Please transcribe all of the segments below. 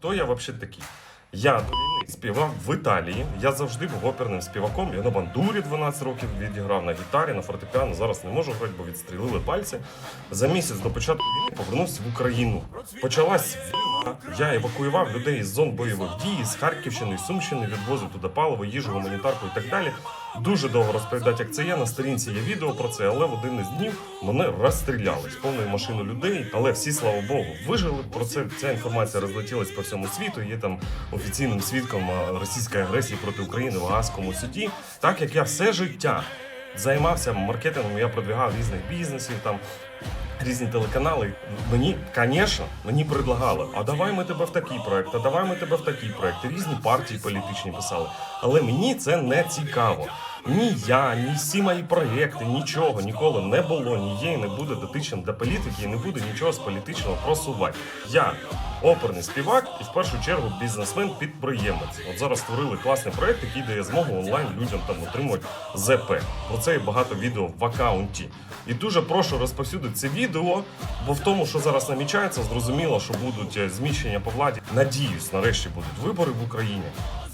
Хто я взагалі такий? Я співав в Італії. Я завжди був оперним співаком. Я на бандурі 12 років відіграв на гітарі, на фортепіано. Зараз не можу грати, бо відстрілили пальці. За місяць до початку війни повернувся в Україну. Почалась. Я евакуював людей із зон бойових дій, з Харківщини, Сумщини, відвозив туди паливо, їжу, гуманітарку і так далі. Дуже довго розповідати, як це є. На сторінці є відео про це, але в один із днів мене розстріляли з повною машиною людей. Але всі, слава Богу, вижили. Про це ця інформація розлетілась по всьому світу. Є там офіційним свідком російської агресії проти України в Гаазькому суді. Так як я все життя займався маркетингом, я продвигав різних бізнесів там. Різні телеканали. Мені, звісно, мені предлагали, а давай ми тебе в такий проект, а давай ми тебе в такий проект. Різні партії політичні писали. Але мені це не цікаво. Ні я, ні всі мої проєкти, нічого ніколи не було, ні є і не буде дотичним до політики, і не буде нічого з політичного просувати. Я оперний співак і в першу чергу бізнесмен-підприємець. От зараз створили класний проєкт, який дає змогу онлайн людям там отримувати ЗП. Про це є багато відео в аккаунті. І дуже прошу розповсюдити це відео, бо в тому, що зараз намічається, зрозуміло, що будуть е, зміщення по владі. Надіюсь, нарешті будуть вибори в Україні.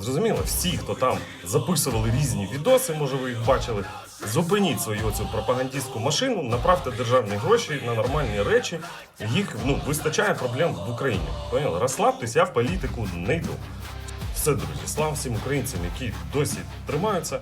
Зрозуміло, всі, хто там записували різні відоси, може ви їх бачили. Зупиніть свою цю пропагандистську машину, направте державні гроші на нормальні речі. Їх ну вистачає проблем в Україні. Поняли? Розслабтесь, я в політику не йду. Все, друзі, слава всім українцям, які досі тримаються.